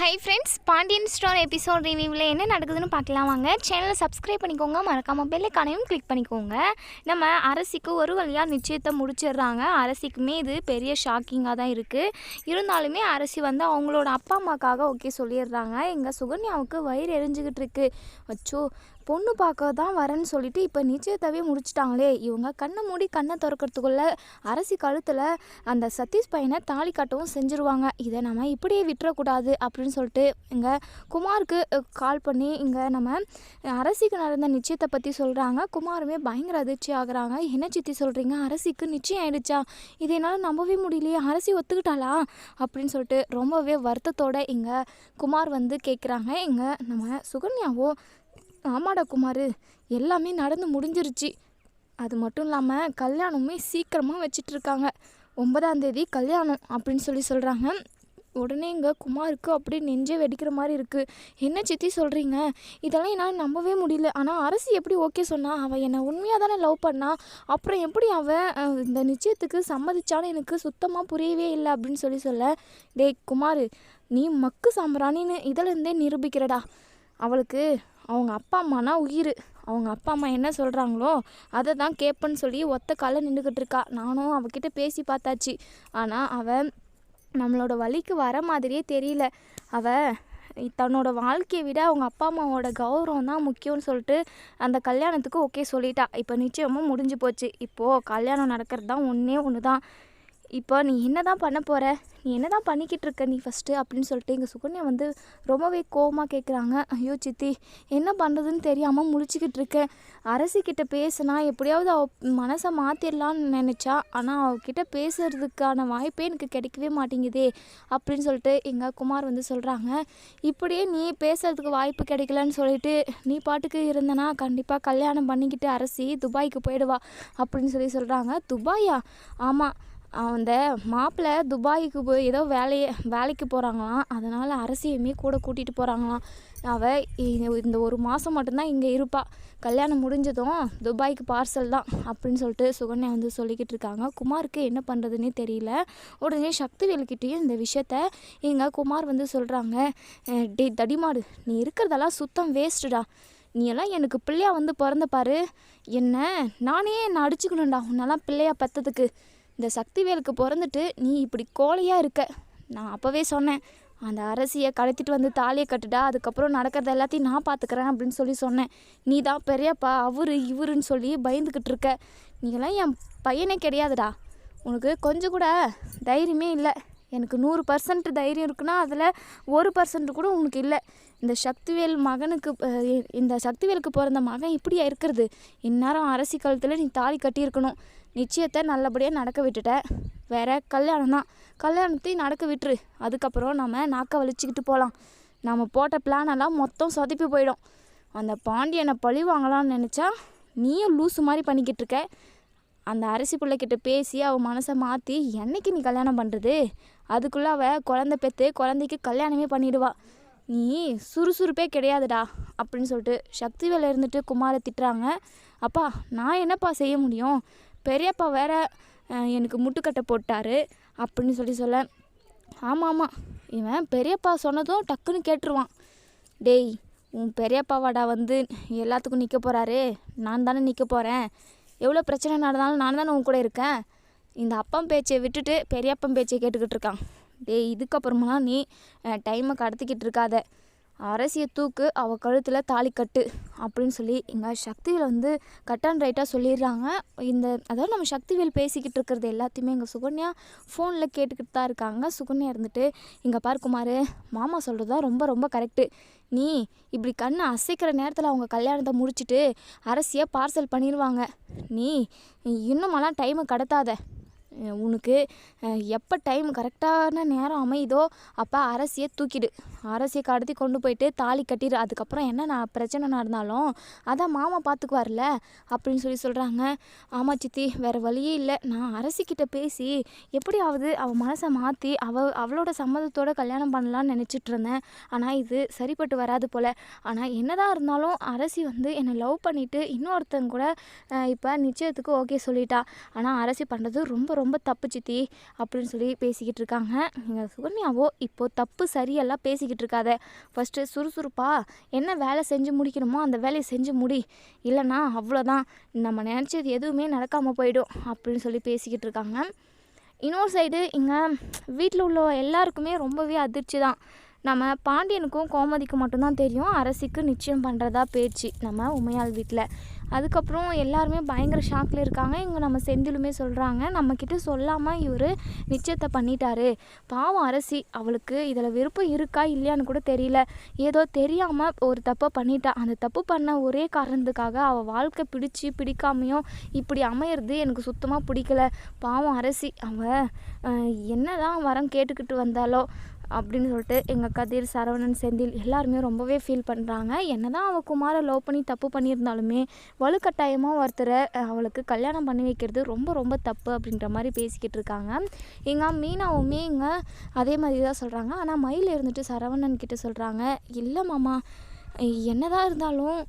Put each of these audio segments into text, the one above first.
Hi friends Pandian store episode ரிவ்யூவில் என்ன நடக்குதுன்னு பார்க்கலாம் வாங்க. சேனலை சப்ஸ்கிரைப் பண்ணிக்கோங்க மறக்காமல் பெல்லைக்கானையும் கிளிக் பண்ணிக்கோங்க. நம்ம அரசிக்கு ஒரு வழியாக நிச்சயத்தை முடிச்சிடுறாங்க. அரசிக்குமே இது பெரிய ஷாக்கிங்காக தான் இருக்குது இருந்தாலுமே அரசி வந்து அவங்களோட அப்பா அம்மாக்காக ஓகே சொல்லிடுறாங்க. எங்கள் சுகன்யாவுக்கு வயிறு எரிஞ்சுக்கிட்டு இருக்கு. அச்சோ பொண்ணு பார்க்க தான் வரேன்னு சொல்லிட்டு இப்போ நிச்சயத்தவே முடிச்சிட்டாங்களே. இவங்க கண்ணை மூடி கண்ணை திறக்கிறதுக்குள்ள அரசி கழுத்தில் அந்த சதீஷ் பையனை தாலி கட்டவும் செஞ்சுருவாங்க. இதை நம்ம இப்படியே விட்டுறக்கூடாது அப்படின்னு சொல்லிட்டு இங்கே குமாருக்கு கால் பண்ணி இங்கே நம்ம அரசிக்கு நடந்த நிச்சயத்தை பற்றி சொல்கிறாங்க குமாருமே பயங்கர அதிர்ச்சி ஆகுறாங்க. என்ன சித்தி சொல்கிறீங்க அரசிக்கு நிச்சயம் ஆயிடுச்சா? இதை என்னால் நம்பவே முடியலையே. அரசி ஒத்துக்கிட்டாளா? அப்படின்னு சொல்லிட்டு ரொம்பவே வருத்தத்தோடு இங்கே குமார் வந்து கேட்குறாங்க இங்கே நம்ம சுகன்யாவோ ஆமாடா குமார் எல்லாமே நடந்து முடிஞ்சிருச்சு. அது மட்டும் இல்லாமல் கல்யாணமே சீக்கிரமாக வச்சிட்ருக்காங்க. ஒன்பதாந்தேதி கல்யாணம் அப்படின்னு சொல்லி சொல்கிறாங்க உடனே இங்கே குமாருக்கு அப்படியே நெஞ்சே வெடிக்கிற மாதிரி இருக்குது என்ன சித்தி சொல்கிறீங்க இதெல்லாம் என்னால் நம்பவே முடியல. ஆனால் அரசு எப்படி ஓகே சொன்னா அவள் என்னை உண்மையாக தானே லவ் பண்ணா? அப்புறம் எப்படி அவன் இந்த நிச்சயத்துக்கு சம்மதிச்சான்னு எனக்கு சுத்தமாக புரியவே இல்லை அப்படின்னு சொல்லி சொல்ல டேய் குமார் நீ மக்கு சாம்பிராணின்னு இதிலேருந்தே நிரூபிக்கிறடா. அவளுக்கு அவங்க அப்பா அம்மானா உயிர். அவங்க அப்பா அம்மா என்ன சொல்கிறாங்களோ அதை தான் கேட்பேன்னு சொல்லி ஒத்த காலில் நின்றுக்கிட்டு இருக்கா. நானும் அவகிட்ட பேசி பார்த்தாச்சு. ஆனால் அவன் நம்மளோட வழிக்கு வர மாதிரியே தெரியல. அவள் தன்னோட வாழ்க்கையை விட அவங்க அப்பா அம்மாவோட கௌரவம் தான் முக்கியம்னு சொல்லிட்டு அந்த கல்யாணத்துக்கு ஓகே சொல்லிட்டா. இப்போ நிச்சயமும் முடிஞ்சு போச்சு. இப்போது கல்யாணம் நடக்கிறது தான் ஒன்றே ஒன்று தான் இப்போ நீ என்ன தான் பண்ண போகிற நீ என்ன தான் பண்ணிக்கிட்டு இருக்க நீ ஃபஸ்ட்டு அப்படின்னு சொல்லிட்டு எங்கள் சுகன்யா வந்து ரொம்பவே கோவமாக கேட்குறாங்க ஐயோ சித்தி என்ன பண்ணுறதுன்னு தெரியாமல் முழிச்சிக்கிட்டு இருக்கேன். அரசிக்கிட்ட பேசினா எப்படியாவது அவ மனசை மாற்றிடலான்னு நினச்சா ஆனால் அவகிட்ட பேசுறதுக்கான வாய்ப்பே எனக்கு கிடைக்கவே மாட்டேங்குதே அப்படின்னு சொல்லிட்டு எங்கள் குமார் வந்து சொல்கிறாங்க இப்படியே நீ பேசுறதுக்கு வாய்ப்பு கிடைக்கலன்னு சொல்லிட்டு நீ பாட்டுக்கு இருந்தனா கண்டிப்பாக கல்யாணம் பண்ணிக்கிட்டு அரசி துபாய்க்கு போயிடுவா அப்படின்னு சொல்லி சொல்கிறாங்க துபாயா? ஆமாம் அந்த மாப்பிள்ளை துபாய்க்கு போய் ஏதோ வேலையை வேலைக்கு போகிறாங்களாம் அதனால் அரசியுமே கூட கூட்டிகிட்டு போகிறாங்களாம் அவள் இந்த ஒரு மாதம் மட்டும்தான் இங்கே இருப்பாள் கல்யாணம் முடிஞ்சதும் துபாய்க்கு பார்சல் தான் அப்படின்னு சொல்லிட்டு சுகன்யா வந்து சொல்லிக்கிட்டு இருக்காங்க. குமாருக்கு என்ன பண்ணுறதுன்னே தெரியல. உடனே சக்தி வேலுக்கிட்டேயும் இந்த விஷயத்த எங்கள் குமார் வந்து சொல்கிறாங்க டே தடிமாடு நீ இருக்கிறதெல்லாம் சுத்தம் வேஸ்ட்டுடா நீ எல்லாம் எனக்கு பிள்ளையா வந்து பிறந்த பாரு. என்ன? நானே என்னை அடிச்சுக்கணும்டா. உன்னெல்லாம் பிள்ளையா பெற்றதுக்கு இந்த சக்திவேலுக்கு பிறந்துட்டு நீ இப்படி கோழையாக இருக்க. நான் அப்போவே சொன்னேன் அந்த அரசியை கலத்திட்டு வந்து தாலியை கட்டுடா அதுக்கப்புறம் நடக்கிறத எல்லாத்தையும் நான் பார்த்துக்கிறேன் அப்படின்னு சொல்லி சொன்னேன். நீ தான் பெரியப்பா அவரு இவருன்னு சொல்லி பயந்துக்கிட்டு இருக்க. நீங்களாம் என் பையனே கிடையாதுடா. உனக்கு கொஞ்சம் கூட தைரியமே இல்லை. எனக்கு நூறு பர்சன்ட் தைரியம் இருக்குன்னா அதில் ஒரு பர்சன்ட் கூட உனக்கு இல்லை. இந்த சக்திவேல் மகனுக்கு இந்த சக்திவேலுக்கு பிறந்த மகன் இப்படியா இருக்கிறது? இந்நேரம் அரசி கழுத்தில் நீ தாலி கட்டியிருக்கணும். நிச்சயத்தை நல்லபடியாக நடக்க விட்டுட்ட. வேற கல்யாணம் தான். கல்யாணத்தையும் நடக்க விட்டுரு. அதுக்கப்புறம் நம்ம நாக்கை வலிச்சுக்கிட்டு போகலாம் நம்ம போட்ட பிளானெல்லாம் மொத்தம் சொதப்பி போயிடும். அந்த பாண்டியனை பழி வாங்கலாம்னு நினச்சா நீயும் லூசு மாதிரி பண்ணிக்கிட்டு இருக்க. அந்த அரிசி பிள்ளைக்கிட்ட பேசி அவள் மனசை மாற்றி என்னைக்கு நீ கல்யாணம் பண்ணுறது அதுக்குள்ளே அவள் குழந்த பெற்று குழந்தைக்கு கல்யாணமே பண்ணிடுவா. நீ சுறுசுறுப்பே கிடையாதுடா அப்படின்னு சொல்லிட்டு சக்திவேல இருந்துட்டு குமாரை திட்டுறாங்க. அப்பா நான் என்னப்பா செய்ய முடியும்? பெரியப்பா வேற எனக்கு முட்டுக்கட்டை போட்டாரு அப்படின்னு சொல்லி சொல்ல ஆமாம் ஆமாம் இவன் பெரியப்பா சொன்னதும் டக்குன்னு கேட்டுருவான். டேய் உன் பெரியப்பாவாடா வந்து எல்லாத்துக்கும் நிற்க போகிறாரு நான் தானே நிற்க போகிறேன் எவ்வளோ பிரச்சனை நடந்தாலும் நான் தானே உன் கூட இருக்கேன். இந்த அப்பன் பேச்சை விட்டுட்டு பெரியப்பன் பேச்சை கேட்டுக்கிட்டு இருக்கான். டேய் இதுக்கப்புறமெல்லாம் நீ டைமை கடத்திக்கிட்டு இருக்காத. அரசியை தூக்கு அவள் கழுத்தில் தாலி கட்டு அப்படின்னு சொல்லி எங்கள் சக்திவேல் வந்து கட் அண்ட் ரைட்டாக சொல்லிடுறாங்க. இந்த அதாவது நம்ம சக்திவேல் பேசிக்கிட்டு இருக்கிறது எல்லாத்தையுமே எங்கள் சுகன்யா ஃபோனில் கேட்டுக்கிட்டு தான் இருக்காங்க. சுகன்யா இருந்துட்டு இங்கே பாரு மாமா சொல்கிறது தான் ரொம்ப ரொம்ப கரெக்டு நீ இப்படி கண்ணை அசைக்கிற நேரத்தில் அவங்க கல்யாணத்தை முடிச்சிட்டு அரசியை பார்சல் பண்ணிடுவாங்க நீ இன்னுமெல்லாம் டைமை கடத்தாத. உனக்கு எப்போ டைம் கரெக்டான நேரம் அமையுதோ அப்போ அரசியை தூக்கிடு. அரசியை கடத்தி கொண்டு போயிட்டு தாலி கட்டிடு. அதுக்கப்புறம் என்ன நான் பிரச்சனை நடந்தாலும் அதான் மாமா பார்த்துக்குவார்ல அப்படின்னு சொல்லி சொல்கிறாங்க ஆமாம் சித்தி வேறு வழியே இல்லை. நான் அரசிக்கிட்ட பேசி எப்படியாவது அவள் மனசை மாற்றி அவ அவளோட சம்மதத்தோட கல்யாணம் பண்ணலான்னு நினச்சிட்டு இருந்தேன். ஆனால் இது சரிப்பட்டு வராது போல். ஆனால் என்னதான் இருந்தாலும் அரசி வந்து என்னை லவ் பண்ணிவிட்டு இன்னொருத்தங்க கூட இப்போ நிச்சயத்துக்கு ஓகே சொல்லிட்டா. ஆனால் அரசி பண்ணுறது ரொம்ப ரொம்ப தப்பு சித்தி அப்படின்னு சொல்லி பேசிக்கிட்டு இருக்காங்க நீங்கள் சுகன்யாவோ இப்போது தப்பு சரியெல்லாம் பேசிக்கிட்டு இருக்காத. ஃபஸ்ட்டு சுறுசுறுப்பாக என்ன வேலை செஞ்சு முடிக்கணுமோ அந்த வேலையை செஞ்சு முடி. இல்லைன்னா அவ்வளோதான் நம்ம நினச்சது எதுவுமே நடக்காமல் போயிடும் அப்படின்னு சொல்லி பேசிக்கிட்டு இருக்காங்க இன்னொரு சைடு இங்கே வீட்டில் உள்ள எல்லாருக்குமே ரொம்பவே அதிர்ச்சி தான் நம்ம பாண்டியனுக்கும் கோமதிக்கும் மட்டும்தான் தெரியும். அரசிக்கு நிச்சயம் பண்ணுறதா பேச்சு நம்ம உமையாள் வீட்டில் அதுக்கப்புறம் எல்லாருமே பயங்கர ஷாக்கில் இருக்காங்க. இங்கே நம்ம செந்திலுமே சொல்கிறாங்க நம்மக்கிட்ட சொல்லாமல் இவர் நிச்சயத்தை பண்ணிட்டாரு. பாவம் அரசி அவளுக்கு இதில் விருப்பம் இருக்கா இல்லையான்னு கூட தெரியல. ஏதோ தெரியாமல் ஒரு தப்பை பண்ணிட்டா. அந்த தப்பு பண்ண ஒரே காரணத்துக்காக அவள் வாழ்க்கை பிடிச்சி பிடிக்காமையும் இப்படி அமையிறது எனக்கு சுத்தமாக பிடிக்கல. பாவம் அரசி அவள் என்ன தான் வரம் கேட்டுக்கிட்டு வந்தாலோ அப்படின்னு சொல்லிட்டு எங்கள் கதிர் சரவணன் செந்தில் எல்லாருமே ரொம்பவே ஃபீல் பண்ணுறாங்க என்ன தான் அவள் குமாரை லவ் பண்ணி தப்பு பண்ணியிருந்தாலுமே வலுக்கட்டாயமாக ஒருத்தரை அவளுக்கு கல்யாணம் பண்ணி வைக்கிறது ரொம்ப ரொம்ப தப்பு அப்படின்ற மாதிரி பேசிக்கிட்டு இருக்காங்க. எங்கள் மீனாவுமே இங்கே அதே மாதிரி தான் சொல்கிறாங்க ஆனால் மயில் இருந்துட்டு சரவணன் கிட்ட சொல்கிறாங்க இல்லை மாமா என்னதான் இருந்தாலும்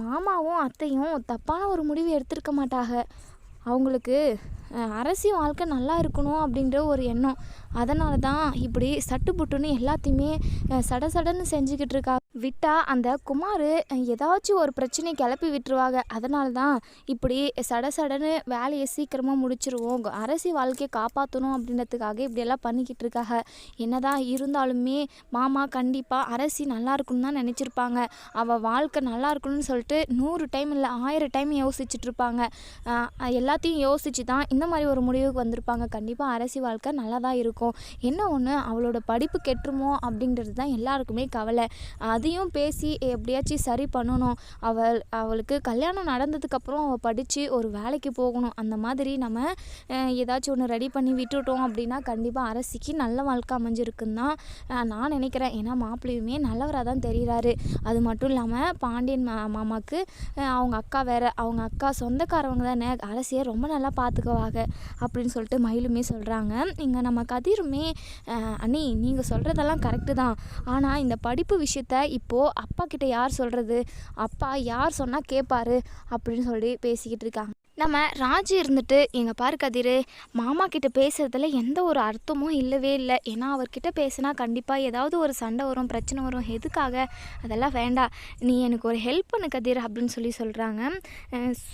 மாமாவும் அத்தையும் தப்பான ஒரு முடிவு எடுத்திருக்க மாட்டாங்க. அவங்களுக்கு அரசி வாழ்க்கை நல்லா இருக்கணும் அப்படின்ற ஒரு எண்ணம். அதனால தான் இப்படி சட்டுப்புட்டுன்னு எல்லாத்தையுமே சட சடன்னு செஞ்சுக்கிட்டு இருக்கா. விட்டா அந்த குமார் ஏதாச்சும் ஒரு பிரச்சனையை கிளப்பி விட்டுருவாங்க. அதனால தான் இப்படி சட சடன்னு வேலையை சீக்கிரமாக முடிச்சிருவோம். அரசி வாழ்க்கையை காப்பாற்றணும் அப்படின்றதுக்காக இப்படியெல்லாம் பண்ணிக்கிட்டு இருக்காங்க. என்னதான் இருந்தாலுமே மாமா கண்டிப்பாக அரசி நல்லா இருக்கணும்னு தான் நினச்சிருப்பாங்க. அவள் வாழ்க்கை நல்லா இருக்கணும்னு சொல்லிட்டு நூறு டைம் இல்லை ஆயிரம் டைம் யோசிச்சுட்டு இருப்பாங்க. எல்லாத்தையும் யோசிச்சு தான் இந்த மாதிரி ஒரு முடிவுக்கு வந்திருப்பாங்க. கண்டிப்பாக அரசி வாழ்க்கை நல்லா தான் இருக்கும். என்ன ஒன்று அவளோட படிப்பு கெட்டுருமோ அப்படின்றது தான் எல்லாருக்குமே கவலை. அதையும் பேசி எப்படியாச்சும் சரி பண்ணணும். அவள் அவளுக்கு கல்யாணம் நடந்ததுக்கப்புறம் அவள் படித்து ஒரு வேலைக்கு போகணும். அந்த மாதிரி நம்ம ஏதாச்சும் ஒன்று ரெடி பண்ணி விட்டுட்டோம் அப்படின்னா கண்டிப்பாக அரசிக்கு நல்ல வாழ்க்கை அமைஞ்சிருக்குன்னு தான் நான் நினைக்கிறேன். ஏன்னா மாப்பிள்ளையுமே நல்லவராக தான் தெரிகிறாரு அது மட்டும் இல்லாமல் பாண்டியன் மா மாமாவுக்கு அவங்க அக்கா வேறு. அவங்க அக்கா சொந்தக்காரவங்க தானே. அரசியை ரொம்ப நல்லா பார்த்துக்குவாங்க அப்படின்னு சொல்லிட்டு மயிலுமே சொல்கிறாங்க இங்கே நம்ம கதிருமே அண்ணி நீங்கள் சொல்கிறதெல்லாம் கரெக்டு தான். ஆனால் இந்த படிப்பு விஷயத்த இப்போது அப்பா கிட்ட யார் சொல்கிறது அப்பா யார் சொன்னால் கேட்பாரு அப்படின்னு சொல்லி பேசிக்கிட்டு இருக்காங்க. நம்ம ராஜு இருந்துட்டு எங்கள் பாரு கதிர் மாமா கிட்ட பேசுறதுல எந்த ஒரு அர்த்தமும் இல்லவே இல்லை. ஏன்னா அவர்கிட்ட பேசினா கண்டிப்பாக ஏதாவது ஒரு சண்டை வரும் பிரச்சனை வரும். எதுக்காக? அதெல்லாம் வேண்டாம். நீ எனக்கு ஒரு ஹெல்ப் பண்ணு கதிர் அப்படின்னு சொல்லி சொல்கிறாங்க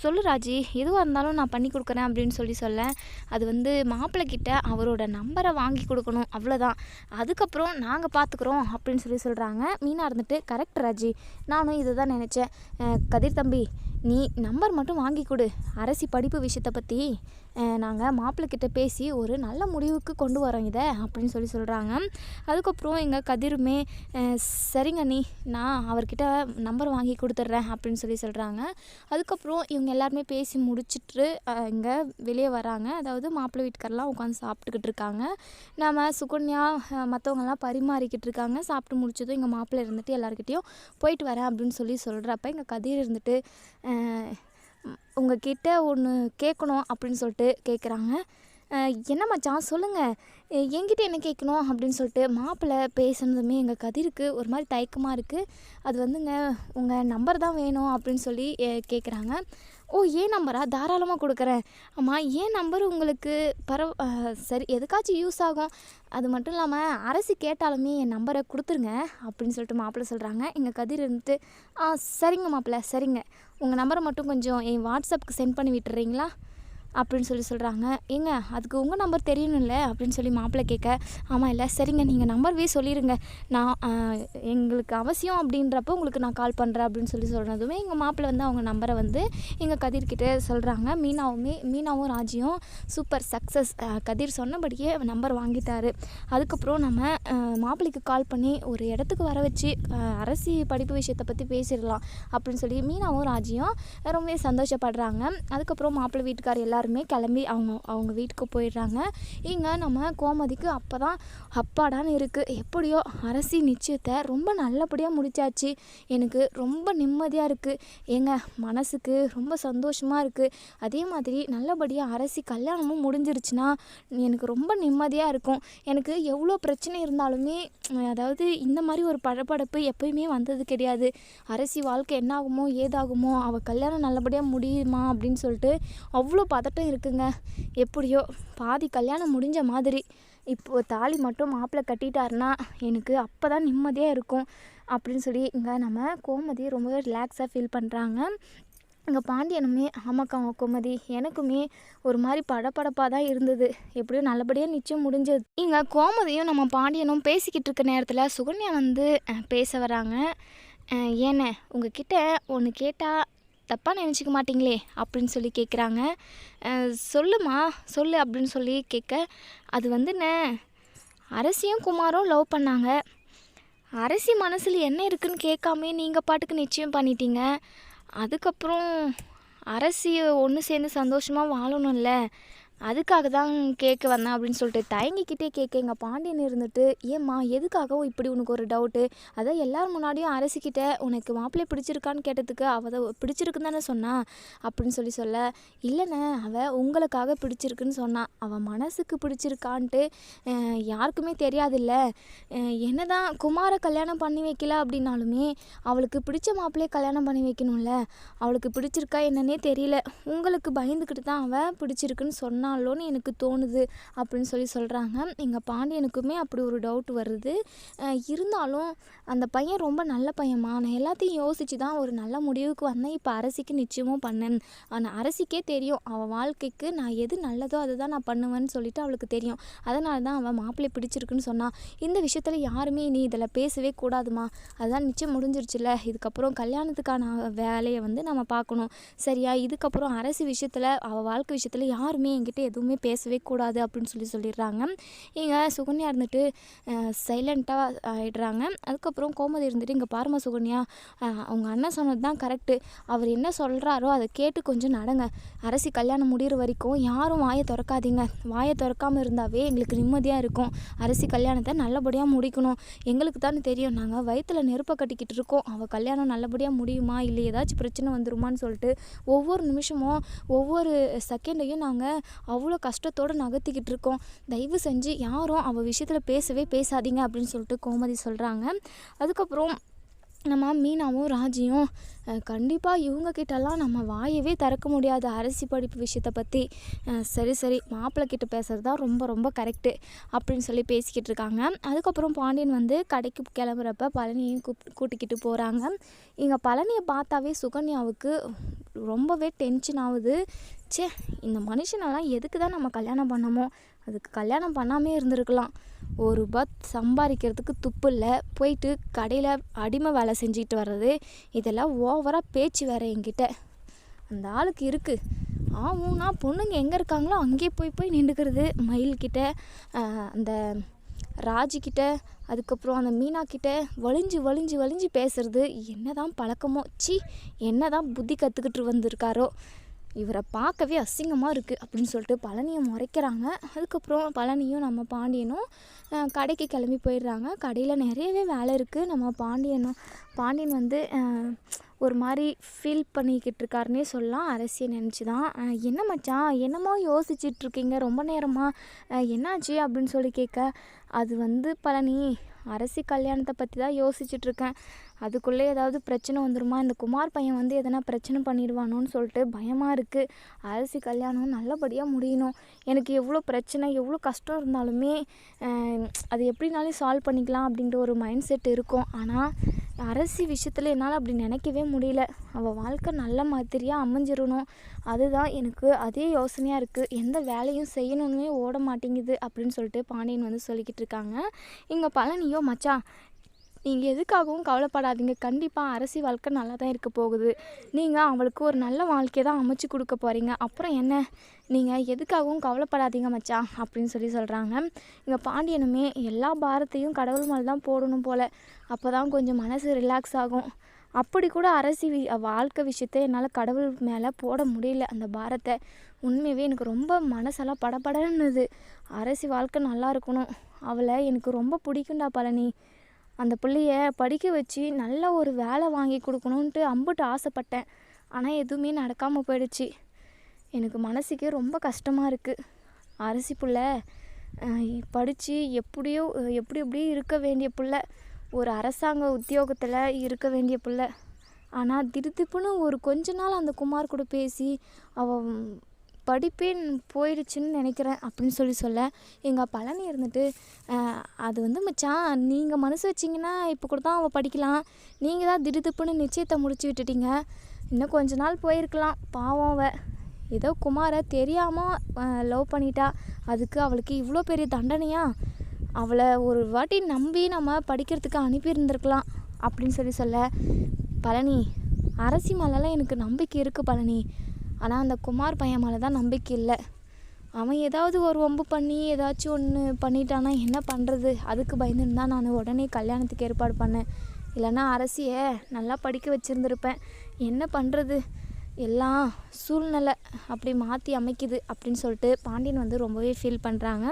சொல்லு ராஜி எதுவாக இருந்தாலும் நான் பண்ணி கொடுக்குறேன் அப்படின்னு சொல்லி சொல்ல. அது வந்து மாப்பிள்ளை கிட்ட அவரோட நம்பரை வாங்கி கொடுக்கணும் அவ்வளோதான் அதுக்கப்புறம் நாங்கள் பார்த்துக்குறோம் அப்படின்னு சொல்லி சொல்கிறாங்க மீனா இருந்துட்டு கரெக்ட் ராஜி. நானும் இதை தான் நினச்சேன் கதிர் தம்பி நீ நம்பர் மட்டும் வாங்கி கொடு. அரசி படிப்பு விஷயத்தை பற்றி நாங்கள் மாப்பிள்ளைக்கிட்ட பேசி ஒரு நல்ல முடிவுக்கு கொண்டு வரோம் இதை அப்படின்னு சொல்லி சொல்கிறாங்க அதுக்கப்புறம் எங்கள் கதிருமே சரிங்க நீ நான் அவர்கிட்ட நம்பர் வாங்கி கொடுத்துட்றேன் அப்படின்னு சொல்லி சொல்கிறாங்க அதுக்கப்புறம் இவங்க எல்லாருமே பேசி முடிச்சிட்டு இங்கே வெளியே வராங்க. அதாவது மாப்பிள்ளை வீட்டுக்காரெலாம் உட்காந்து சாப்பிட்டுக்கிட்டு இருக்காங்க. நம்ம சுகன்யா மற்றவங்கெல்லாம் பரிமாறிக்கிட்டு இருக்காங்க. சாப்பிட்டு முடிச்சதும் எங்கள் மாப்பிள்ளை இருந்துட்டு எல்லாருக்கிட்டேயும் போயிட்டு வரேன் அப்படின்னு சொல்லி சொல்கிறப்ப எங்கள் கதிர் இருந்துட்டு உங்ககிட்ட ஒன்று கேட்கணும் அப்படின்னு சொல்லிட்டு கேட்குறாங்க என்ன மச்சான் சொல்லுங்கள் என்கிட்ட என்ன கேட்கணும் அப்படின்னு சொல்லிட்டு மாப்பிள்ளை பேசுனதுமே எங்கள் கதிருக்கு ஒரு மாதிரி தயக்கமாக இருக்குது அது வந்துங்க உங்கள் நம்பர் தான் வேணும் அப்படின்னு சொல்லி கேட்குறாங்க ஓ ஏன் நம்பரா தாராளமாக கொடுக்குறேன். ஆமாம் ஏன் நம்பர் உங்களுக்கு பரவ சரி எதுக்காச்சும் யூஸ் ஆகும்? அது மட்டும் இல்லாமல் அரசு கேட்டாலுமே என் நம்பரை கொடுத்துருங்க அப்படின்னு சொல்லிட்டு மாப்பிள்ளை சொல்கிறாங்க எங்கள் கதிர் இருந்துட்டு ஆ சரிங்க மாப்பிள்ளை சரிங்க. உங்கள் நம்பரை மட்டும் கொஞ்சம் என் வாட்ஸ்அப்புக்கு சென்ட் பண்ணி விட்டுறீங்களா? அப்படின்னு சொல்லி சொல்கிறாங்க ஏங்க அதுக்கு உங்கள் நம்பர் தெரியணும்ல? அப்படின்னு சொல்லி மாப்பிள்ளை கேட்க ஆமாம் இல்லை சரிங்க நீங்கள் நம்பர்வே சொல்லிடுங்க நான் எங்களுக்கு அவசியம் அப்படின்றப்போ உங்களுக்கு நான் கால் பண்ணுறேன் அப்படின்னு சொல்லி சொல்கிறதுமே எங்கள் மாப்பிள்ளை வந்து அவங்க நம்பரை வந்து எங்கள் கதிர்கிட்ட சொல்கிறாங்க மீனாவுமே மீனாவும் ராஜியும் சூப்பர் சக்ஸஸ் கதிர் சொன்னபடியே நம்பர் வாங்கிட்டாரு. அதுக்கப்புறம் நம்ம மாப்பிள்ளைக்கு கால் பண்ணி ஒரு இடத்துக்கு வர வச்சு அரசி படிப்பு விஷயத்தை பற்றி பேசிடலாம் அப்படின்னு சொல்லி மீனாவும் ராஜியும் ரொம்பவே சந்தோஷப்படுறாங்க. அதுக்கப்புறம் மாப்பிள்ளை வீட்டுக்கார் எல்லாருமே கிளம்பி அவங்க அவங்க வீட்டுக்கு போயிடுறாங்க. இங்கே நம்ம கோமதிக்கு அப்போ தான் அப்பாடான்னு இருக்குது எப்படியோ அரசி நிச்சயத்தை ரொம்ப நல்லபடியாக முடிச்சாச்சு. எனக்கு ரொம்ப நிம்மதியாக இருக்குது ஏங்க மனசுக்கு ரொம்ப சந்தோஷமாக இருக்குது அதே மாதிரி நல்லபடியாக அரசி கல்யாணமும் முடிஞ்சிருச்சுன்னா எனக்கு ரொம்ப நிம்மதியாக இருக்கும். எனக்கு எவ்வளோ பிரச்சனை இருந்தாலுமே அதாவது இந்த மாதிரி ஒரு படபடப்பு எப்பயுமே வந்தது கிடையாது. அரசி வாழ்க்கை என்னாகுமோ ஏதாகுமோ அவள் கல்யாணம் நல்லபடியாக முடியுமா அப்படின்னு சொல்லிட்டு அவ்வளோ பத பதட்டம் இருக்குங்க. எப்படியோ பாதி கல்யாணம் முடிஞ்ச மாதிரி. இப்போது தாலி மட்டும் மாப்பிள்ளை கட்டிட்டாருன்னா எனக்கு அப்போ தான் நிம்மதியாக இருக்கும். அப்படின்னு சொல்லி இங்கே நம்ம கோமதி ரொம்பவே ரிலாக்ஸாக ஃபீல் பண்ணுறாங்க இங்கே பாண்டியனுமே ஆமாக்கா கோமதி எனக்குமே ஒரு மாதிரி படபடப்பாக தான் இருந்தது. எப்படியோ நல்லபடியாக நிச்சயம் முடிஞ்சது. இங்கே கோமதியும் நம்ம பாண்டியனும் பேசிக்கிட்டு இருக்க நேரத்தில் சுகன்யா வந்து பேச வராங்க. ஏண்ணே உங்ககிட்ட ஒன்று கேட்டால் தப்பாக நினச்சிக்க மாட்டிங்களே அப்படின்னு சொல்லி கேட்குறாங்க சொல்லுமா சொல்லு அப்படின்னு சொல்லி கேட்க அது வந்துண்ணே அரசியும் குமாரும் லவ் பண்ணாங்க. அரசி மனசில் என்ன இருக்குன்னு கேட்காம நீங்கள் பாட்டுக்கு நிச்சயம் பண்ணிட்டீங்க. அதுக்கப்புறம் அரசி ஒன்று சேர்ந்து சந்தோஷமாக வாழணும்ல. அதுக்காக தான் கேட்க வந்தேன் அப்படின்னு சொல்லிட்டு தயங்கிக்கிட்டே கேட்க எங்கள் பாண்டியன் இருந்துட்டு ஏம்மா எதுக்காகவும் இப்படி உனக்கு ஒரு டவுட்டு அதான் எல்லார் முன்னாடியும் அரசிக்கிட்ட உனக்கு மாப்பிள்ளை பிடிச்சிருக்கான்னு கேட்டதுக்கு அவள் தான் பிடிச்சிருக்குன்னு தானே சொன்னா? அப்படின்னு சொல்லி சொல்ல இல்லைண்ணே அவள் உங்களுக்காக பிடிச்சிருக்குன்னு சொன்னான் அவள் மனசுக்கு பிடிச்சிருக்கான்ட்டு யாருக்குமே தெரியாதில்ல. என்னதான் குமாரை கல்யாணம் பண்ணி வைக்கல அப்படின்னாலுமே அவளுக்கு பிடிச்ச மாப்பிள்ளையை கல்யாணம் பண்ணி வைக்கணும்ல. அவளுக்கு பிடிச்சிருக்கா என்னன்னே தெரியல. உங்களுக்கு பயந்துக்கிட்டு தான் அவள் பிடிச்சிருக்குன்னு சொன்னான் சொன்னாலோன்னு எனக்கு தோணுது அப்படின்னு சொல்லி சொல்கிறாங்க எங்கள் பாண்டியனுக்குமே அப்படி ஒரு டவுட் வருது. இருந்தாலும் அந்த பையன் ரொம்ப நல்ல பையன்மா. நான் எல்லாத்தையும் யோசித்து தான் ஒரு நல்ல முடிவுக்கு வந்தேன். இப்போ அரசிக்கு நிச்சயமும் பண்ணேன். ஆனால் அரசிக்கே தெரியும். அவள் வாழ்க்கைக்கு நான் எது நல்லதோ அதை தான் நான் பண்ணுவேன்னு சொல்லிட்டு அவளுக்கு தெரியும். அதனால தான் அவள் மாப்பிள்ளை பிடிச்சிருக்குன்னு சொன்னான் இந்த விஷயத்தில் யாருமே நீ இதில் பேசவே கூடாதுமா. அதுதான் நிச்சயம் முடிஞ்சிருச்சுல. இதுக்கப்புறம் கல்யாணத்துக்கான வேலையை வந்து நம்ம பார்க்கணும். சரியா? இதுக்கப்புறம் அரசு விஷயத்தில் அவள் வாழ்க்கை விஷயத்தில் யாருமே என்கிட்ட எதுவுமே பேசவே கூடாது அப்படின்னு சொல்லி சொல்லிடுறாங்க. இங்கே சுகன்யா இருந்துட்டு சைலண்ட்டாக ஆகிடுறாங்க அதுக்கப்புறம் கோமதி இருந்துட்டு இங்கே பாருமா சுகன்யா அவங்க அண்ணன் சொன்னது தான் கரெக்டு அவர் என்ன சொல்கிறாரோ அதை கேட்டு கொஞ்சம் நடங்க. அரசி கல்யாணம் முடிகிற வரைக்கும் யாரும் வாயை திறக்காதீங்க. வாயை திறக்காமல் இருந்தாவே எங்களுக்கு நிம்மதியாக இருக்கும். அரசி கல்யாணத்தை நல்லபடியாக முடிக்கணும். எங்களுக்கு தானே தெரியும். நாங்கள் வயிற்றில் நெருப்பை கட்டிக்கிட்டு இருக்கோம். அவள் கல்யாணம் நல்லபடியாக முடியுமா? இல்லை ஏதாச்சும் பிரச்சனை வந்துருமான்னு சொல்லிட்டு ஒவ்வொரு நிமிஷமும் ஒவ்வொரு செகண்டையும் நாங்கள் அவ்வளோ கஷ்டத்தோடு நகர்த்திக்கிட்டு இருக்கோம். தயவு செஞ்சு யாரும் அவள் விஷயத்தில் பேசவே பேசாதீங்க அப்படின்னு சொல்லிட்டு கோமதி சொல்கிறாங்க அதுக்கப்புறம் நம்ம மீனாவும் ராஜியும் கண்டிப்பாக இவங்க கிட்டலாம் நம்ம வாயவே திறக்க முடியாது. அரசி படிப்பு விஷயத்தை பற்றி சரி சரி மாப்பிள்ளை கிட்ட பேசுகிறது தான் ரொம்ப ரொம்ப கரெக்டு அப்படின்னு சொல்லி பேசிக்கிட்டு இருக்காங்க. அதுக்கப்புறம் பாண்டியன் வந்து கடைக்கு கிளம்புறப்ப பழனியையும் கூப் கூட்டிக்கிட்டு போகிறாங்க இங்கே பழனியை பார்த்தாவே சுகன்யாவுக்கு ரொம்பவே டென்ஷன் ஆகுது. ச்சே இந்த மனுஷனெல்லாம் எதுக்கு தான் நம்ம கல்யாணம் பண்ணமோ? அதுக்கு கல்யாணம் பண்ணாமே இருந்திருக்கலாம். ஒரு ரூபா சம்பாதிக்கிறதுக்கு துப்பு இல்லை. போயிட்டு கடையில் அடிமை வேலை செஞ்சுக்கிட்டு வர்றது இதெல்லாம் ஓவராக பேச்சு வேற என்கிட்ட. அந்த ஆளுக்கு இருக்குது ஆமாண்ணா பொண்ணுங்க எங்கே இருக்காங்களோ அங்கேயே போய் போய் நின்றுக்கிறது. மயில்கிட்ட அந்த ராஜிக்கிட்ட அதுக்கப்புறம் அந்த மீனாக்கிட்ட வலிஞ்சு வலிஞ்சு வலிஞ்சு பேசுறது. என்னதான் பழக்கமோ? சி என்னதான் புத்தி கற்றுக்கிட்டு வந்திருக்காரோ? இவரை பார்க்கவே அசிங்கமாக இருக்குது அப்படின்னு சொல்லிட்டு பழனியை முறைக்கிறாங்க. அதுக்கப்புறம் பழனியும் நம்ம பாண்டியனும் கடைக்கு கிளம்பி போயிடுறாங்க. கடையில் நிறையவே வேலை இருக்குது நம்ம பாண்டியனும் பாண்டியன் வந்து ஒரு மாதிரி ஃபீல் பண்ணிக்கிட்டு இருக்காருன்னே சொல்லலாம். அரசியை நினச்சி தான் என்ன மச்சான்? என்னமோ யோசிச்சிட்ருக்கீங்க ரொம்ப நேரமாக என்னாச்சு அப்படின்னு சொல்லி கேட்க அது வந்து பழனி அரசி கல்யாணத்தை பற்றி தான் யோசிச்சுட்ருக்கேன் அதுக்குள்ளே ஏதாவது பிரச்சனை வந்துருமா? இந்த குமார் பையன் வந்து எதனா பிரச்சனை பண்ணிடுவானோன்னு சொல்லிட்டு பயமாக இருக்குது அரசி கல்யாணம் நல்லபடியாக முடியணும். எனக்கு எவ்வளோ பிரச்சனை எவ்வளோ கஷ்டம் இருந்தாலுமே அது எப்படினாலும் சால்வ் பண்ணிக்கலாம் அப்படின்ற ஒரு மைண்ட் செட் இருக்கும். ஆனால் அரசி விஷயத்தில் என்னால் அப்படி நினைக்கவே முடியல. அவள் வாழ்க்கை நல்ல மாதிரியாக அமைஞ்சிடணும். அதுதான் எனக்கு அதே யோசனையாக இருக்குது எந்த வேலையும் செய்யணுன்னே ஓட மாட்டேங்குது அப்படின்னு சொல்லிட்டு பாண்டியன் வந்து சொல்லிக்கிட்டு இருக்காங்க. இங்கே ஐயோ மச்சான். நீங்கள் எதுக்காகவும் கவலைப்படாதீங்க. கண்டிப்பாக அரசி வாழ்க்கை நல்லா தான் இருக்க போகுது. நீங்கள் அவளுக்கு ஒரு நல்ல வாழ்க்கையை தான் அமைச்சு கொடுக்க போகிறீங்க அப்புறம் என்ன? நீங்கள் எதுக்காகவும் கவலைப்படாதீங்க மச்சான் அப்படின்னு சொல்லி சொல்கிறாங்க இங்கே பாண்டியனுமே எல்லா பாரத்தையும் கடவுள் மேலே தான் போடணும் போல். அப்போ தான் கொஞ்சம் மனசு ரிலாக்ஸ் ஆகும். அப்படி கூட அரசி வி வாழ்க்கை விஷயத்தை என்னால் கடவுள் மேலே போட முடியல அந்த பாரத்தை. உண்மையவே எனக்கு ரொம்ப மனசெல்லாம் படபடன்னுது அரசி வாழ்க்கை நல்லா இருக்கணும். அவளை எனக்கு ரொம்ப பிடிக்கும்டா பழனி. அந்த பிள்ளைய படிக்க வச்சு நல்ல ஒரு வேலை வாங்கி கொடுக்கணுன்ட்டு அம்புட்டு ஆசைப்பட்டேன். ஆனால் எதுவுமே நடக்காமல் போயிடுச்சு. எனக்கு மனசுக்கே ரொம்ப கஷ்டமாக இருக்குது அரசி பிள்ளை படித்து எப்படியோ எப்படி எப்படியோ இருக்க வேண்டிய பிள்ளை. ஒரு அரசாங்க உத்தியோகத்தில் இருக்க வேண்டிய பிள்ளை. ஆனால் திடுதிப்புன்னு ஒரு கொஞ்ச நாள் அந்த குமார் கூட பேசி அவள் படிப்பே போயிடுச்சுன்னு நினைக்கிறேன் அப்படின்னு சொல்லி சொல்ல. எங்கள் பழனி இருந்துட்டு அது வந்து மச்சான் நீங்கள் மனசு வச்சிங்கன்னா இப்போ கூட தான் அவள் படிக்கலாம். நீங்கள் தான் திடுதிப்புன்னு நிச்சயத்தை முடிச்சு விட்டுட்டீங்க. இன்னும் கொஞ்ச நாள் போயிருக்கலாம். பாவம் அவ. ஏதோ குமாரை தெரியாமல் லவ் பண்ணிட்டா. அதுக்கு அவளுக்கு இவ்வளோ பெரிய தண்டனையா? அவளை ஒரு வாட்டி நம்பி நம்ம படிக்கிறதுக்கு அனுப்பியிருந்திருக்கலாம் அப்படின்னு சொல்லி சொல்ல. பழனி அரசி மேலெலாம் எனக்கு நம்பிக்கை இருக்குது பழனி. ஆனால் அந்த குமார் பையன் மேலே தான் நம்பிக்கை இல்லை. அவன் ஏதாவது ஒரு ஒம்பு பண்ணி ஏதாச்சும் ஒன்று பண்ணிட்டானா என்ன பண்ணுறது அதுக்கு பயந்துன்னு தான் நான் உடனே கல்யாணத்துக்கு ஏற்பாடு பண்ணேன். இல்லைன்னா அரசியை நல்லா படிக்க வச்சுருந்துருப்பேன். என்ன பண்ணுறது எல்லாம் சூழ்நிலை அப்படி மாற்றி அமைக்குது அப்படின்னு சொல்லிட்டு பாண்டியன் வந்து ரொம்பவே ஃபீல் பண்ணுறாங்க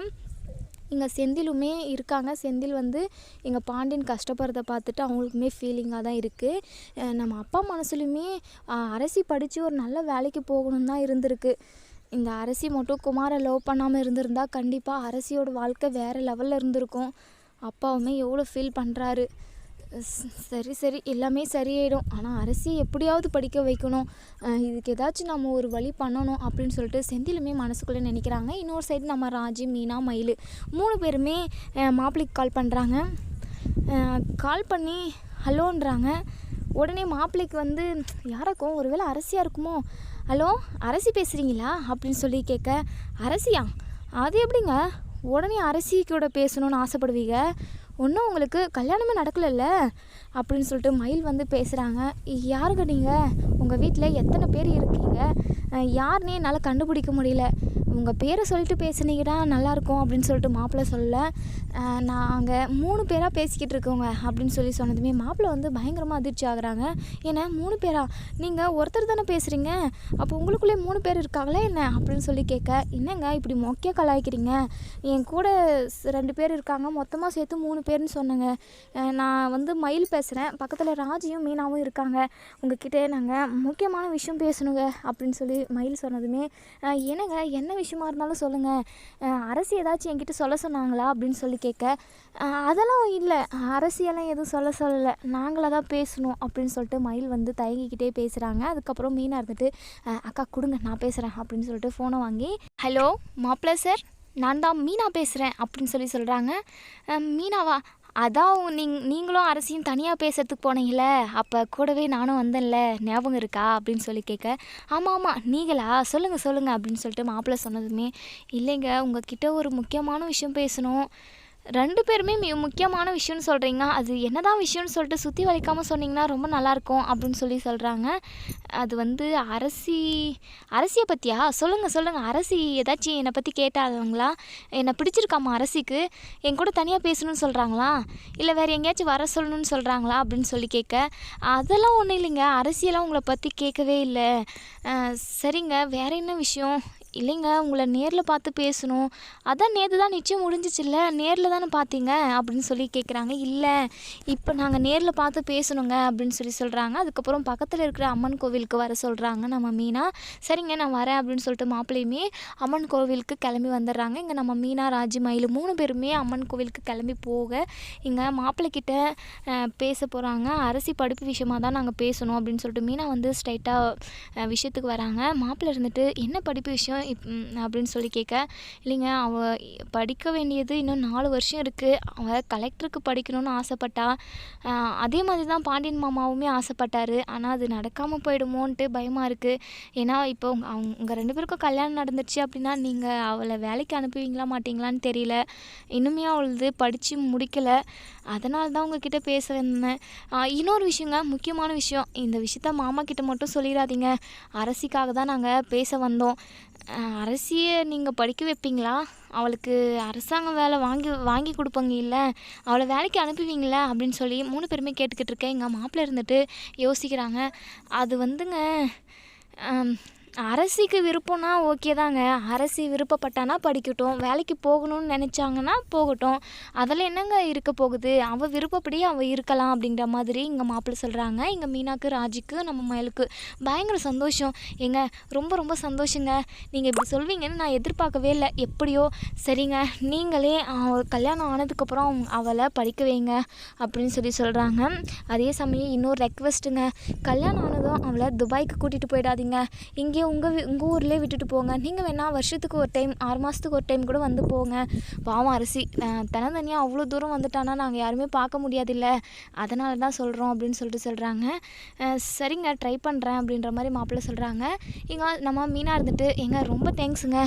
இங்கே செந்திலுமே இருக்காங்க. செந்தில் வந்து எங்கள் பாண்டியன் கஷ்டப்படுறத பார்த்துட்டு அவங்களுக்குமே ஃபீலிங்காக தான் இருக்குது நம்ம அப்பா மனசுலையுமே அரசி படித்து ஒரு நல்ல வேலைக்கு போகணும்னு தான் இருந்திருக்கு. இந்த அரசி மட்டும் குமாரை லவ் பண்ணாமல் இருந்திருந்தா கண்டிப்பாக அரசியோட வாழ்க்கை வேறு லெவலில் இருந்திருக்கும். அப்பாவுமே எவ்வளோ ஃபீல் பண்ணுறாரு சரி சரி எல்லாமே சரியாயிடும். ஆனால் அரசி எப்படியாவது படிக்க வைக்கணும். இதுக்கு ஏதாச்சும் நம்ம ஒரு வழி பண்ணணும் அப்படின்னு சொல்லிட்டு செந்திலுமே மனசுக்குள்ளே நினைக்கிறாங்க. இன்னொரு சைடு நம்ம ராஜி மீனா மயில் மூணு பேருமே மாப்பிளைக்கு மாப்பிள்ளைக்கு கால் பண்ணுறாங்க கால் பண்ணி ஹலோன்றாங்க. உடனே மாப்பிள்ளைக்கு வந்து யாராக்கும்? ஒருவேளை அரசியாக இருக்குமோ? ஹலோ அரசி பேசுகிறீங்களா அப்படின்னு சொல்லி கேட்க அரசியா? அது எப்படிங்க? உடனே அரசி கூட பேசணும்னு ஆசைப்படுவீங்க? ஒன்றும் உங்களுக்கு கல்யாணமே நடக்கலைல்ல? அப்படின்னு சொல்லிட்டு மயில் வந்து பேசுகிறாங்க யாருங்க நீங்கள் உங்கள் வீட்டில் எத்தனை பேர் இருக்கீங்க? யாருன்னே என்னால் கண்டுபிடிக்க முடியல. உங்கள் பேரை சொல்லிட்டு பேசுனீங்கன்னா நல்லாயிருக்கும் அப்படின்னு சொல்லிட்டு மாப்பிள்ளை சொல்ல நாங்கள் மூணு பேராக பேசிக்கிட்டு இருக்கோங்க அப்படின்னு சொல்லி சொன்னதுமே மாப்பிள்ளை வந்து பயங்கரமாக அதிர்ச்சி ஆகுறாங்க. ஏன்னா மூணு பேரா? நீங்கள் ஒருத்தர் தானே பேசுகிறீங்க அப்போ உங்களுக்குள்ளே மூணு பேர் இருக்காங்களே என்ன? அப்படின்னு சொல்லி கேட்க என்னங்க இப்படி மொக்கையாக கலாய்க்கிறீங்க என் கூட ரெண்டு பேர் இருக்காங்க. மொத்தமாக சேர்த்து மூணு பேர்னு சொன்னேங்க. நான் வந்து மயில் பேசுகிறேன் பக்கத்தில் ராஜியும் மீனாவும் இருக்காங்க. உங்ககிட்ட நாங்கள் முக்கியமான விஷயம் பேசணுங்க. அப்படின்னு சொல்லி மயில் சொன்னதுமே என்னங்க? என்ன விஷயம் இருந்தாலும் சொல்லுங்கள் அரசு ஏதாச்சும் என்கிட்ட சொல்ல சொன்னாங்களா அப்படின்னு சொல்லி கேட்க அதெல்லாம் இல்லை. அரசியெல்லாம் எதுவும் சொல்ல சொல்லலை. நாங்களாக தான் பேசணும் அப்படின்னு சொல்லிட்டு மயில் வந்து தயங்கிக்கிட்டே பேசுகிறாங்க அதுக்கப்புறம் மீனாக இருந்துட்டு அக்கா கொடுங்க நான் பேசுகிறேன் அப்படின்னு சொல்லிட்டு ஃபோனை வாங்கி ஹலோ மாப்பிள்ள சார் நான் தான் மீனா பேசுகிறேன் அப்படின்னு சொல்லி சொல்கிறாங்க மீனாவா அதான் நீங் நீங்களும் அரசியும் தனியாக பேசுறதுக்கு போனீங்கள அப்போ கூடவே நானும் வந்தேன்ல ஞாபகம் இருக்கா? அப்படின்னு சொல்லி கேட்க ஆமாம் ஆமாம் நீங்களா? சொல்லுங்கள் சொல்லுங்கள் அப்படின்னு சொல்லிட்டு மாப்பிள்ளை சொன்னதுமே இல்லைங்க உங்ககிட்ட ஒரு முக்கியமான விஷயம் பேசணும். ரெண்டு பேருமே மி முக்கியமான விஷயம்னு சொல்கிறீங்க அது என்னதான் விஷயம்னு சொல்லிட்டு சுற்றி வளைக்காமல் சொன்னீங்கன்னா ரொம்ப நல்லாயிருக்கும் அப்படின்னு சொல்லி சொல்கிறாங்க அது வந்து அரசி அரசியை பற்றியா சொல்லுங்கள் சொல்லுங்கள் அரசி ஏதாச்சும் என்னை பற்றி கேட்டாதவங்களா என்னை பிடிச்சிருக்காமா அரசிக்கு? என் கூட தனியாக பேசணும்னு சொல்கிறாங்களா இல்லை வேறு எங்கேயாச்சும் வர சொல்லணும்னு சொல்கிறாங்களா அப்படின்னு சொல்லி கேட்க அதெல்லாம் ஒன்றும் இல்லைங்க. அரசியெல்லாம் உங்களை பற்றி கேட்கவே இல்லை. சரிங்க. வேறு என்ன விஷயம்? இல்லைங்க உங்களை நேரில் பார்த்து பேசணும். அதான் நேற்று தான் நிச்சயம் முடிஞ்சிச்சுல்ல நேரில் தானே பார்த்தீங்க? அப்படின்னு சொல்லி கேட்குறாங்க இல்லை இப்போ நாங்கள் நேரில் பார்த்து பேசணுங்க அப்படின்னு சொல்லி சொல்கிறாங்க அதுக்கப்புறம் பக்கத்தில் இருக்கிற அம்மன் கோவிலுக்கு வர சொல்கிறாங்க நம்ம மீனா சரிங்க நான் வரேன் அப்படின்னு சொல்லிட்டு மாப்பிள்ளையுமே அம்மன் கோவிலுக்கு கிளம்பி வந்துடுறாங்க. இங்கே நம்ம மீனா ராஜி மயில் மூணு பேருமே அம்மன் கோவிலுக்கு கிளம்பி போக இங்கே மாப்பிள்ளைக்கிட்ட பேச போகிறாங்க அரசி படிப்பு விஷயமாக தான் நாங்கள் பேசணும் அப்படின்னு சொல்லிட்டு மீனா வந்து ஸ்ட்ரைட்டாக விஷயத்துக்கு வராங்க. மாப்பிள்ளை இருந்துட்டு என்ன படிப்பு விஷயம்? இப் அப்படின்னு சொல்லி கேட்க இல்லைங்க அவள் படிக்க வேண்டியது இன்னும் நாலு வருஷம் இருக்குது அவள் கலெக்டருக்கு படிக்கணும்னு ஆசைப்பட்டா அதே மாதிரி தான் பாண்டியன் மாமாவுமே ஆசைப்பட்டார். ஆனால் அது நடக்காமல் போயிடுமோன்ட்டு பயமாக இருக்குது ஏன்னா இப்போ அவங்க உங்கள் ரெண்டு பேருக்கும் கல்யாணம் நடந்துச்சு அப்படின்னா நீங்கள் அவளை வேலைக்கு அனுப்புவீங்களா மாட்டீங்களான்னு தெரியல. இன்னுமே அவளது படித்து முடிக்கலை. அதனால தான் உங்ககிட்ட பேச வந்தேன். இன்னொரு விஷயங்க முக்கியமான விஷயம். இந்த விஷயத்த மாமா கிட்ட மட்டும் சொல்லிடாதீங்க. அரசிக்காக தான் நாங்கள் பேச வந்தோம். அரசியை நீங்கள் படிக்க வைப்பீங்களா? அவளுக்கு அரசாங்கம் வேலை வாங்கி வாங்கி கொடுப்பாங்க இல்லை. அவளை வேலைக்கு அனுப்புவீங்களா? அப்படின்னு சொல்லி மூணு பேருமே கேட்டுக்கிட்டு இருக்கேன். எங்கள் மாப்பிள்ளை இருந்துட்டு யோசிக்கிறாங்க. அது வந்துங்க அரசிக்கு விருப்பம்னா ஓகே தாங்க. அரசி விருப்பப்பட்டானா படிக்கட்டும். வேலைக்கு போகணும்னு நினச்சாங்கன்னா போகட்டும். அதில் என்னங்க இருக்க போகுது? அவள் விருப்பப்படி அவள் இருக்கலாம் அப்படிங்கிற மாதிரி இங்கே மாப்பிள்ளை சொல்கிறாங்க இங்கே மீனாக்கு ராஜிக்கு நம்ம மயிலுக்கு. பயங்கர சந்தோஷம். ஏங்க ரொம்ப ரொம்ப சந்தோஷங்க. நீங்கள் இப்படி சொல்வீங்கன்னு நான் எதிர்பார்க்கவே இல்லை. எப்படியோ? சரிங்க. நீங்களே கல்யாணம் ஆனதுக்கப்புறம் அவளை படிக்க வைங்க அப்படின்னு சொல்லி சொல்கிறாங்க அதே சமயம் இன்னொரு ரெக்வெஸ்ட்டுங்க கல்யாணம் ஆனதும் அவளை துபாய்க்கு கூட்டிகிட்டு போயிடாதீங்க. இங்கேயே உங்கள் உங்கள் ஊர்லேயே விட்டுட்டு போங்க. நீங்கள் வேணால் வருஷத்துக்கு ஒரு டைம் ஆறு மாதத்துக்கு ஒரு டைம் கூட வந்து போங்க. பாவம் அரிசி. தினம் தனியாக அவ்வளோ தூரம் வந்துட்டானா நாங்கள் யாருமே பார்க்க முடியாதில்ல. அதனால தான் சொல்கிறோம் அப்படின்னு சொல்லிட்டு சொல்கிறாங்க சரிங்க ட்ரை பண்ணுறேன் அப்படின்ற மாதிரி மாப்பிள்ளை சொல்கிறாங்க இங்கே நம்ம மீனாக இருந்துட்டு எங்க ரொம்ப தேங்க்ஸுங்க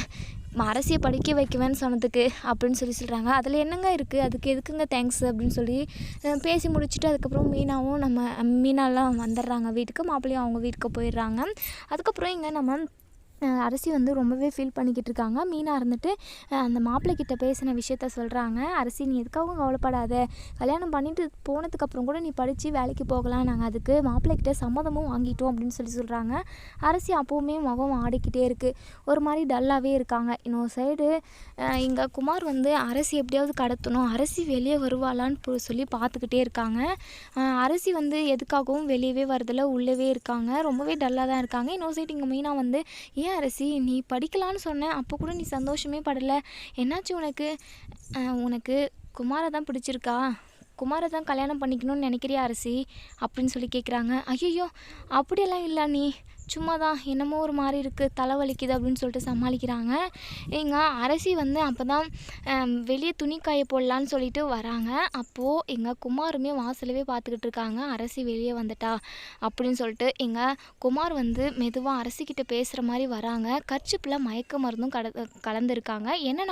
அரசியை படிக்க வைக்குவேன்னு சொன்னதுக்கு அப்படின்னு சொல்லி சொல்கிறாங்க அதில் என்னங்க இருக்குது அதுக்கு எதுக்குங்க தேங்க்ஸ் அப்படின்னு சொல்லி பேசி முடிச்சுட்டு அதுக்கப்புறம் மீனாவும் நம்ம மீனாலாம் வந்துடுறாங்க வீட்டுக்கு மாப்பிள்ளையும் அவங்க வீட்டுக்கு போயிடுறாங்க. அதுக்கப்புறம் இங்கே நம்ம அரசி வந்து ரொம்பவே ஃபீல் பண்ணிக்கிட்டு இருக்காங்க மீனாக இருந்துட்டு அந்த மாப்பிள்ளை கிட்ட பேசின விஷயத்த சொல்கிறாங்க அரசி நீ எதுக்காகவும் கவலைப்படாத. கல்யாணம் பண்ணிட்டு போனதுக்கப்புறம் கூட நீ படித்து வேலைக்கு போகலாம். நாங்கள் அதுக்கு மாப்பிள்ளை கிட்ட சம்மதமும் வாங்கிட்டோம் அப்படின்னு சொல்லி சொல்கிறாங்க அரசி அப்போவுமே முகம் ஆடிக்கிட்டே இருக்குது ஒரு மாதிரி டல்லாகவே இருக்காங்க. இன்னொரு சைடு இங்கே குமார் வந்து அரசி எப்படியாவது கடத்தணும். அரசி வெளியே வருவாளான்னு சொல்லி பார்த்துக்கிட்டே இருக்காங்க. அரசி வந்து எதுக்காகவும் வெளியவே வரதில்ல. உள்ளவே இருக்காங்க. ரொம்பவே டல்லாக தான் இருக்காங்க. இன்னொரு சைடு இங்கே மெயினாக வந்து ஏன் அரசி? நீ படிக்கலான்னு சொன்னேன் அப்போ கூட நீ சந்தோஷமே படலை. என்னாச்சு உனக்கு? உனக்கு குமாரை தான் பிடிச்சிருக்கா? குமாரை தான் கல்யாணம் பண்ணிக்கணும்னு நினைக்கிறியா அரசி? அப்படின்னு சொல்லி கேட்குறாங்க ஐயோ அப்படியெல்லாம் இல்லை நீ. சும்மா தான் என்னமோ ஒரு மாதிரி இருக்குது தலை வலிக்குது அப்படின்னு சொல்லிட்டு சமாளிக்கிறாங்க. எங்கள் அரசி வந்து அப்போ தான் வெளியே துணி காய போடலான்னு சொல்லிட்டு வராங்க. அப்போது எங்கள் குமாருமே வாசலவே பார்த்துக்கிட்டு இருக்காங்க. அரசி வெளியே வந்துட்டா அப்படின்னு சொல்லிட்டு எங்கள் குமார் வந்து மெதுவாக அரசிக்கிட்ட பேசுகிற மாதிரி வராங்க. கர்ச்சிப்பில் மயக்க மருந்தும் கட கலந்துருக்காங்க. என்ன